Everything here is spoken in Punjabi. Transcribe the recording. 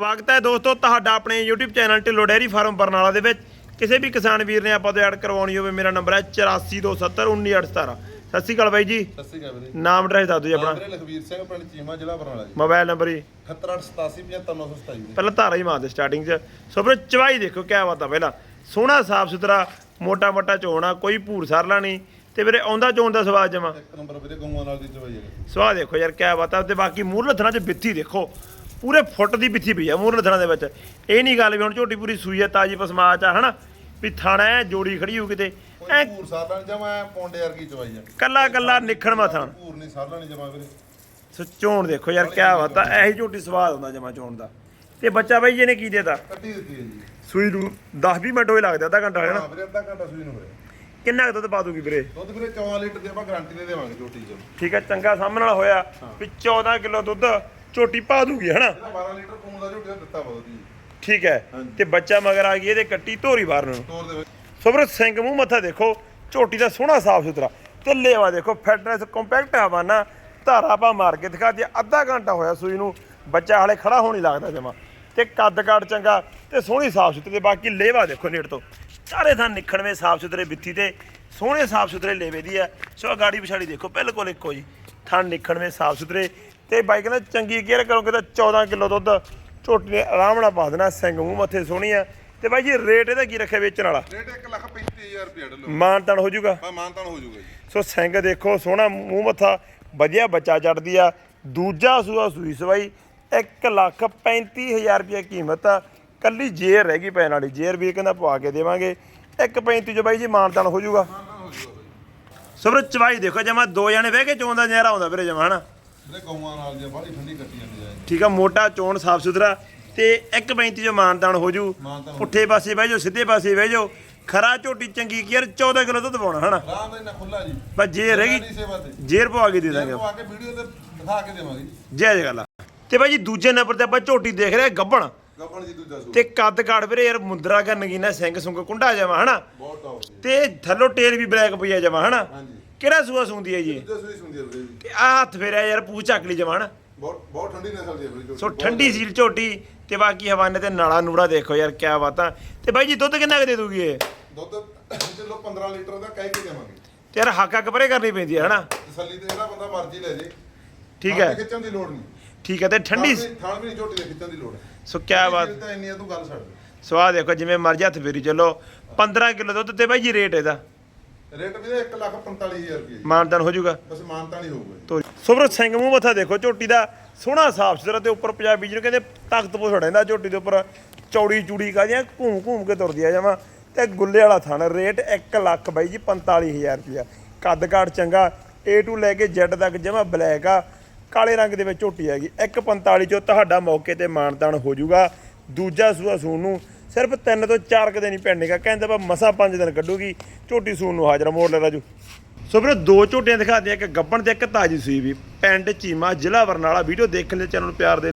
ਸਵਾਗਤ ਹੈ ਦੋਸਤੋ ਤੁਹਾਡਾ ਆਪਣੇ YouTube channel Dhillon dairy farm Barnala ਦੇ ਵਿੱਚ। ਕਿਸੇ ਵੀ ਕਿਸਾਨ ਵੀਰ ਨੇ ਆਪਾਂ ਤੋਂ ਐਡ ਕਰਵਾਉਣੀ ਹੋਵੇ ਮੇਰਾ ਨੰਬਰ ਹੈ 8427191817 ਸਤਿ ਸ਼੍ਰੀ ਅਕਾਲ ਬਾਈ ਜੀ। ਸਤਿ ਸ਼੍ਰੀ ਅਕਾਲ ਵੀਰੇ। ਨਾਮ ਐਡਰੈਸ ਦੱਸ ਦਿਓ ਜੀ ਆਪਣਾ। ਲਖਵੀਰ ਸਿੰਘ ਪਿੰਡ ਚੀਮਾ ਜ਼ਿਲ੍ਹਾ ਬਰਨਾਲਾ ਜੀ। ਮੋਬਾਈਲ ਨੰਬਰ ਜੀ। 7887755927 ਵੀਰੇ। ਪਹਿਲਾਂ ਧਾਰਾ ਹੀ ਮਾਰਦੇ ਸਟਾਰਟਿੰਗ 'ਚ। ਸੋ ਫਿਰ ਚਵਾਈ ਦੇਖੋ ਕਿਆ ਬਾਤ ਆ ਪਹਿਲਾਂ। ਸੋਹਣਾ ਸਾਫ਼ ਸੁਥਰਾ ਮੋਟਾ ਮੋਟਾ ਚੋਣਾ ਕੋਈ ਭੂਰ ਸਰਲਾ ਨਹੀਂ। ਤੇ ਵੀਰੇ ਆਉਂਦਾ ਚੋਣ ਦਾ ਸਵਾਦ ਜਮਾ। ਇੱਕ ਨੰਬਰ ਵੀਰੇ ਗਊਆਂ ਨਾਲ ਦੀ ਚਵਾਈ ਹੈ। ਸਵਾਹ ਦੇਖੋ ਯਾਰ ਕਿਆ ਬਾਤ ਆ। ਤੇ ਬਾਕੀ ਮੂਹਰਲੇ ਥਣਾ 'ਚ ਬਿੱਥੀ ਦੇਖੋ। ਪੂਰੇ ਫੁੱਟ ਦੀ ਬਿੱਥੀ ਪਈ ਆ ਮੂਹਰਲੇ ਥਣਾ ਦੇ ਵਿੱਚ। ਇਹ ਨਹੀਂ ਗੱਲ ਵੀ ਹੁਣ ਝੋਟੀ ਪੂਰੀ ਸੂਈ ਆ ਤਾਜੀ ਪਸਮਾਚ ਆ ਹਨਾ? ਵੀ ਥਾਣਾ ਐ ਜੋੜੀ ਖੜੀ ਹੋ ਕਿਤੇ। ਐ ਭੂਰ ਸਾਲਾਂ ਜਮਾ ਪੌਂਡੇ ਵਰਗੀ ਚਵਾਈ ਹੈ ਕੱਲਾ ਕੱਲਾ ਨਿਖਣ ਮਥਾਂ ਭੂਰ ਨਹੀਂ ਸਾਲਾਂ ਨਹੀਂ ਜਮਾ ਵੀਰੇ। ਸੋ ਚੋਣ ਦੇਖੋ ਯਾਰ ਕਿਆ ਬਾਤ ਆ। ਐਹੀ ਝੋਟੀ ਸਵਾਦ ਹੁੰਦਾ ਜਮਾ ਚੋਣ ਦਾ। ਤੇ ਬੱਚਾ ਬਾਈ ਇਹਨੇ ਕੀ ਦੇਤਾ? ਕੱਟੀ ਦਿੱਤੀ ਹੈ ਜੀ। ਸੂਈ ਨੂੰ 10 20 ਮਿੰਟ ਹੋਏ ਲੱਗਦਾ ਅੱਧਾ ਘੰਟਾ ਹੈ ਨਾ। ਹਾਂ ਵੀਰੇ ਅੱਧਾ ਘੰਟਾ ਸੂਈ ਨੂੰ ਹੋਇਆ। ਕਿੰਨਾ ਕੁ ਦੁੱਧ ਪਾ ਦੂਗੀ ਵੀਰੇ? ਦੁੱਧ ਵੀਰੇ 14 ਲੀਟਰ ਦੀ ਆਪਾਂ ਗਾਰੰਟੀ ਦੇ ਦੇਵਾਂਗੇ ਝੋਟੀ ਚ। ਠੀਕ ਹੈ ਚੰਗਾ ਸਾਹਮਣੇ ਵਾਲਾ ਹੋਇਆ ਵੀ 14 ਕਿਲੋ ਦੁੱਧ। ਝੋਟੀ ਪਾ ਦੂਗੀ ਹਨਾ? ਇਹਦਾ 12 ਲੀਟਰ ਕੂਮ ਦਾ ਝੋਟੀ ਦਾ ਦਿੱਤਾ ਬਹੁਤ ਜੀ ਠੀਕ ਹੈ ਤੇ ਬੱਚਾ ਮਗਰ ਆ ਗਈ ਇਹਦੇ ਕੱਟੀ ਧੋਰੀ ਬਾਹਰ ਨੂੰ। ਤੋਰ ਦੇ ਸਿੰਘ ਮੂੰਹ ਮੱਥਾ ਦੇਖੋ ਝੋਟੀ ਦਾ ਸੋਹਣਾ ਸਾਫ਼ ਸੁਥਰਾ। ਤੇ ਲੇਵਾ ਦੇਖੋ ਫਿਟਨੈਸ ਕੰਪੈਕਟ ਹਵਾਨਾ ਧਾਰਾ ਪਾ ਮਾਰ ਕੇ ਦਿਖਾ ਦਿਆ ਅੱਧਾ ਘੰਟਾ ਹੋਇਆ ਸੂਈ ਨੂੰ ਬੱਚਾ ਹਾਲੇ ਖੜਾ ਹੋਣ ਲੱਗਦਾ ਜਮਾ। ਤੇ ਕੱਦ ਕਾਠ ਚੰਗਾ ਤੇ ਸੋਹਣੀ ਸਾਫ਼ ਸੁਥਰੀ ਤੇ ਬਾਕੀ ਲੇਵਾ ਦੇਖੋ ਨੇੜ ਤੋਂ। ਚਾਰੇ ਥਾਂ ਨਿਖਣਵੇਂ ਸਾਫ਼ ਸੁਥਰੇ ਬਿੱਥੀ ਤੇ ਸੋਹਣੇ ਸਾਫ਼ ਸੁਥਰੇ ਲੇਵੇ ਦੀ ਆ। ਸੋ ਗਾੜੀ ਪਿਛਾੜੀ ਦੇਖੋ ਬਿਲਕੁਲ ਇੱਕੋ ਜੀ। ਥਾਂ ਨਿਖਣਵੇਂ ਸਾਫ਼ ਸੁਥਰੇ ਤੇ ਬਾਈ ਕਹਿੰਦਾ ਚੰਗੀ ਕੇਅਰ ਕਰੋਗੇ ਤਾਂ 14 ਕਿਲੋ ਦੁੱਧ ਝੋਟੀ ਨੇ ਆਰਾਮ ਨਾਲ ਪਾ ਦੇਣਾ ਸਿੰਘ ਮੂੰਹ ਮੱਥੇ ਸੋਹਣੀ ਆ। ਤੇ ਬਾਈ ਜੀ ਰੇਟ ਇਹਦਾ ਕੀ ਰੱਖਿਆ ਵੇਚਣ ਵਾਲਾ? ਰੇਟ 1 ਲੱਖ 35000 ਰੁਪਏ ਡਲੋ। ਮਾਨ ਤਾਨ ਹੋ ਜਾਊਗਾ? ਬਾ ਮਾਨਤਾਨ ਹੋ ਜਾਊਗਾ ਜੀ। ਸੋ ਸਿੰਘ ਦੇਖੋ ਸੋਹਣਾ ਮੂੰਹ ਮੱਥਾ ਵਧੀਆ ਬੱਚਾ ਚੜਦੀ ਆ। ਦੂਜਾ ਸੂਆ ਸੂਈ ਸਵਾਈ 1 ਲੱਖ 35000 ਰੁਪਏ ਕੀਮਤ ਆ। ਕੱਲੀ ਜੇਰ ਰਹਿ ਗਈ ਪੈਣ ਵਾਲੀ ਜੇਰ ਵੀ ਕਹਿੰਦਾ ਪਵਾ ਕੇ ਦੇਵਾਂਗੇ। 1.35 ਚ ਬਾਈ ਜੀ ਮਾਨਤਾਨ ਹੋ ਜਾਊਗਾ। ਮਾਨਤਾਨ ਹੋ ਜਾਊਗਾ ਸਬਰ ਚਵਾਈ ਦੇਖੋ ਜਮਾ ਦੋ ਜਣੇ ਬਹਿ ਕੇ ਚੋਂਦਾ ਨਜ਼ਾਰਾ ਆਉਂਦਾ ਵੀਰੇ ਜਮਾ ਹਨਾ? ਵੀਰੇ ਗਊਆਂ ਨਾਲ ਜੇ ਬਾਹਲੀ ਠੰਡੀ ਕੱਟੀ ਜਾਂਦੀ ਹੈ ਠੀਕ ਆ ਮੋਟਾ ਚੋਣ ਸਾਫ਼ ਸੁਥਰਾ ਤੇ 1.35 ਚ ਮਾਨਤਾਨ ਹੋ ਜੂ ਮਾਨਤਾਨ ਹੋ ਪੁੱਠੇ ਪਾਸੇ ਬਹਿ ਜਾਓ ਸਿੱਧੇ ਪਾਸੇ ਬਹਿ ਜਾਓ ਖਰਾ ਝੋਟੀ ਚੰਗੀ ਕੀਰ 14 ਕਿਲੋ ਦੁੱਧ ਪਾਉਣਾ ਹਨਾ? ਰਾਮ ਦਾ ਇੰਨਾ ਖੁੱਲਾ ਜੀ। ਬਸ ਜੇ ਰਹਿ ਗਈ ਸੇਵਾ ਤੇ। ਜੇਰ ਪਵਾ ਕੇ ਦੇ ਦਾਂਗੇ ਇਹਨੂੰ ਆ ਕੇ ਵੀਡੀਓ ਤੇ ਦਿਖਾ ਕੇ ਦੇਵਾਂਗੇ ਜੀ। ਜੈ ਜੈ ਗੱਲ। ਤੇ ਬਾਈ ਜੀ ਦੂਜੇ ਨੰਬਰ ਤੇ ਆਪਾਂ ਝੋਟੀ ਦੇਖ ਰਹੇ ਗੱਬਣ। ਜੀ ਦੂਜਾ ਤੇ ਕੱਦ ਕਾੜ ਵੀਰੇ ਯਾਰ ਮੁੰਦਰਾ ਕਰ ਨਗੀਨਾ ਸਿੰਘ ਸੁੰਗ ਕੁੰਡਾ ਜਾਵਾ ਹਨਾ? ਬਹੁਤ ਟੌਪ ਜੀ। ਤੇ ਥੱਲੋਂ ਟੇਲ ਵੀ ਬਲੈਕ ਪਈ ਆ ਜਾਵਾ ਹਨਾ? ਹਾਂਜੀ। ਕਿਹੜਾ ਸੂਆ ਸੁੰਦੀ ਹੈ ਜੀ? ਦੂਜਾ ਸੂਈ ਸੁਣਦੀ ਹੈ ਵੀਰੇ ਜੀ। ਤੇ ਆ ਹੱਥ ਫੇਰਿਆ ਯਾਰ ਪੂਛ ਚੱਕ ਲਈ ਜਾਵਾ ਹਨਾ ਬਹੁਤ ਬਹੁਤ ਠੰਡੀ ਨਸਲ ਦੀ ਹੈ ਵੀਰੇ ਸੋ ਠੰਡੀ ਸੀਲ ਝੋਟੀ ਤੇ ਬਾਕੀ ਹਵਾਨੇ ਤੇ ਨਾਲਾ ਨੂੜਾ ਦੇਖੋ ਯਾਰ ਕਿਆ ਬਾਤਾਂ ਤੇ ਬਾਈ ਜੀ ਦੁੱਧ ਕਿੰਨਾ ਕੁ ਦੇ ਦੂਗੀ ਇਹ? ਦੁੱਧ ਚਲੋ 15 ਲੀਟਰ ਦਾ ਕਹਿ ਕੇ ਦੇਵਾਂਗੇ। ਤੇ ਯਾਰ ਹੱਕ ਹੱਕ ਪਰੇ ਕਰਨੀ ਪੈਂਦੀ ਹੈ ਹਨਾ? ਤਸੱਲੀ ਤੇ ਜਿਹੜਾ ਬੰਦਾ ਮਰਜ਼ੀ ਲੈ ਜੇ। ਠੀਕ ਥਣ ਹੈ। ਖਿੱਚਣ ਦੀ ਲੋੜ ਨਹੀਂ। ਠੀਕ ਹੈ ਤੇ ਠੰਡੀ ਥਣ ਵੀ- ਥਣ ਵੀ ਨਹੀਂ ਝੋਟੀ ਦੇ ਖਿੱਚਣ ਦੀ ਲੋੜ। ਸੋ ਕਿਆ ਬਾਤ। ਤਾਂ ਇੰਨੀ ਆ ਤੂੰ ਗੱਲ ਛੱਡ ਦੇ। ਸਵਾਦ ਦੇਖੋ ਜਿਵੇਂ ਮਰਜ਼ੀ ਹੱਥ ਫੇਰੀ ਚੱਲੋ 15 ਕਿਲੋ ਦੁੱਧ ਤੇ ਬਾਈ ਜੀ ਰੇਟ ਇਹਦਾ। ਰੇਟ ਵੀਰੇ 1 ਲੱਖ 45000 ਰੁਪਏ ਮਾਨਤਨ ਹੋ ਜਾਊਗਾ। ਬਸ ਮਾਨਤਾ ਨਹੀਂ ਹੋਊਗਾ ਜੀ। ਤੋਰੀ ਸੁਬਰ ਸਿੰਘ ਮੂੰਹ ਮੱਥਾ ਦੇਖੋ ਝੋਟੀ ਦਾ ਸੋਹਣਾ ਸਾਫ਼ ਸੁਥਰਾ ਤੇ ਉੱਪਰ ਪੰਜਾਬੀ ਜਿਹਨੂੰ ਕਹਿੰਦੇ ਤਖਤ ਪੋ ਛੜੈਂਦਾ ਝੋਟੀ ਦੇ ਉੱਪਰ। ਚੌੜੀ ਚੂੜੀ ਕਾਦੀਆਂ ਘੂਮ ਘੂਮ ਕੇ ਤੁਰਦੀ ਆ ਜਾਵਾਂ। ਤੇ ਗੁੱਲੇ ਵਾਲਾ ਥਣ ਰੇਟ 1 ਲੱਖ ਬਾਈ ਜੀ 45000 ਰੁਪਇਆ ਕੱਦ ਕਾਠ ਚੰਗਾ A to ਲੈ ਕੇ Z ਤੱਕ ਜਮਾ ਬਲੈਕ ਆ। ਕਾਲੇ ਰੰਗ ਦੇ ਵਿੱਚ ਝੋਟੀ ਹੈਗੀ। 145 ਚੋਂ ਤੁਹਾਡਾ ਮੌਕੇ ਤੇ ਮਾਨਤਾਨ ਹੋ ਜਾਊਗਾ। ਦੂਜਾ ਸੂਆ ਸੂਣ ਨੂੰ ਸਿਰਫ 3 ਤੋਂ 4 ਕਦੇ ਨਹੀਂ ਪੈਣੇਗਾ ਕਹਿੰਦੇ ਬਾ ਮਸਾ 5 ਦਿਨ ਕੱਢੂਗੀ। ਝੋਟੀ ਸੂਣ ਨੂੰ ਹਾਜ਼ਰ ਮੋੜ ਲੈ ਰਾਜੂ। ਸੋ ਵੀਰੇ, ਦੋ ਝੋਟੀਆਂ ਦਿਖਾ ਦਿਆਂ, ਇੱਕ ਗੱਬਣ ਤੇ ਇੱਕ ਤਾਜੀ ਸੂਈ ਵੀ। ਪਿੰਡ ਚੀਮਾ ਜ਼ਿਲ੍ਹਾ ਬਰਨਾਲਾ, ਵੀਡੀਓ ਦੇਖਣ ਲਈ ਚੈਨਲ ਨੂੰ ਪਿਆਰ ਦੇ